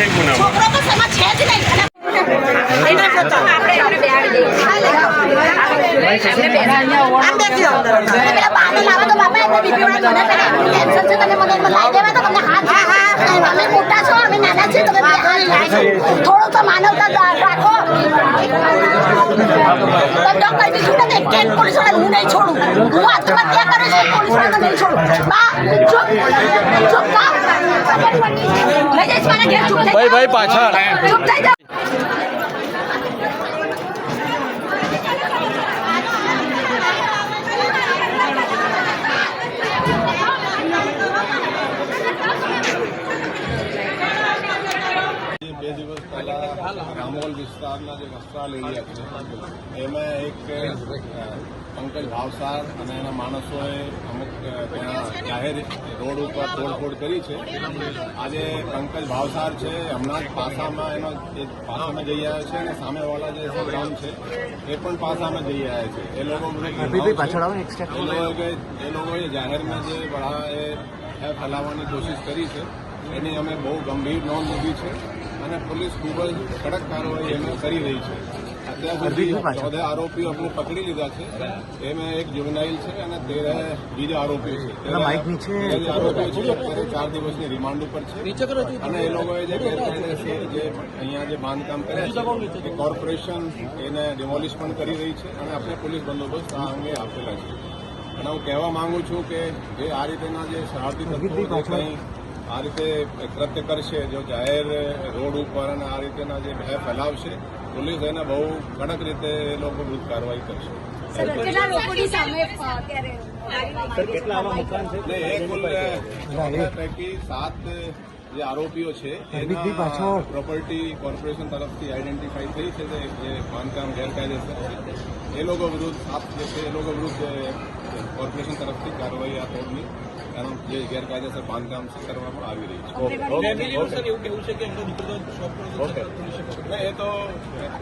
છોકરો તો સમાજ છે જ નહીં થોડું તો માનવતા રાખો ડોક્ટર બીજું નથી કે પોલીસ વાળા હું નહીં છોડું હું આત્મહત્યા કરું છું પોલીસ વાળા નહીં છોડું બા ચૂપ ચૂપ ભાઈ, ભાઈ. પાછળ. પહેલા વિસ્તારના જે વસ્ત્રાલ એરિયા છે એમાં એક પંકજ ભાવસાર અને એના માણસોએ અમુક ત્યાં જાહેર રોડ ઉપર તોડફોડ કરી છે. આજે પંકજ ભાવસાર છે હમણાં જ પાસામાં એનો એ પાસામાં જઈ આવ્યા છે અને સામેવાળા જે સંગ્રામ છે એ પણ પાસામાં જઈ આવ્યા છે. એ લોકો એ લોકોએ એ લોકોએ જાહેરમાં જે બળા એ ફેલાવવાની કોશિશ કરી છે એની અમે બહુ ગંભીર નોંધ લીધી છે. અને પોલીસ ખૂબ જ કડક કાર્યવાહી એમાં કરી રહી છે. અત્યાર સુધી ચૌદ આરોપીઓ આપણે પકડી લીધા છે. એમાં એક જુવનાઇલ છે અને તેર બીજા આરોપીઓ છે. આરોપીઓ છે અત્યારે ચાર દિવસની રિમાન્ડ ઉપર છે. અને એ લોકોએ જે ગેરકાયદેસર જે અહીંયા જે બાંધકામ કર્યા છે એ કોર્પોરેશન એને ડિમોલિશ પણ કરી રહી છે અને આપણે પોલીસ બંદોબસ્ત આ અંગે આપેલા છે. અને હું કહેવા માંગુ છું કે જે આ રીતેના જે શરારતી તત્વો કંઈ આ રીતે કૃત્ય કરશે જો જાહેર રોડ ઉપર અને આ રીતેના જે ભય ફેલાવશે પોલીસ એને બહુ કડક રીતે એ લોકો વિરુદ્ધ કાર્યવાહી કરશે. પૈકી સાત જે આરોપીઓ છે એના પ્રોપર્ટી કોર્પોરેશન તરફથી આઈડેન્ટિફાઈ થઈ છે જે જે બાંધકામ ગેરકાયદેસર છે. એ લોકો વિરુદ્ધ સાત જે છે એ લોકો વિરુદ્ધ કોર્પોરેશન તરફથી કાર્યવાહી આ તોડની કારણ જે ગેરકાયદેસર બાંધકામ છે કરવામાં આવી રહી છે. એ તો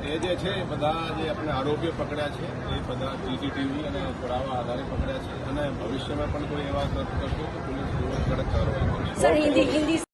એ જે છે એ બધા જે આપણે આરોપીઓ પકડ્યા છે એ બધા સીસીટીવી અને પુરાવા આધારે પકડ્યા છે. અને ભવિષ્યમાં પણ કોઈ એવા કરશે તો પોલીસ કડક કાર્યવાહી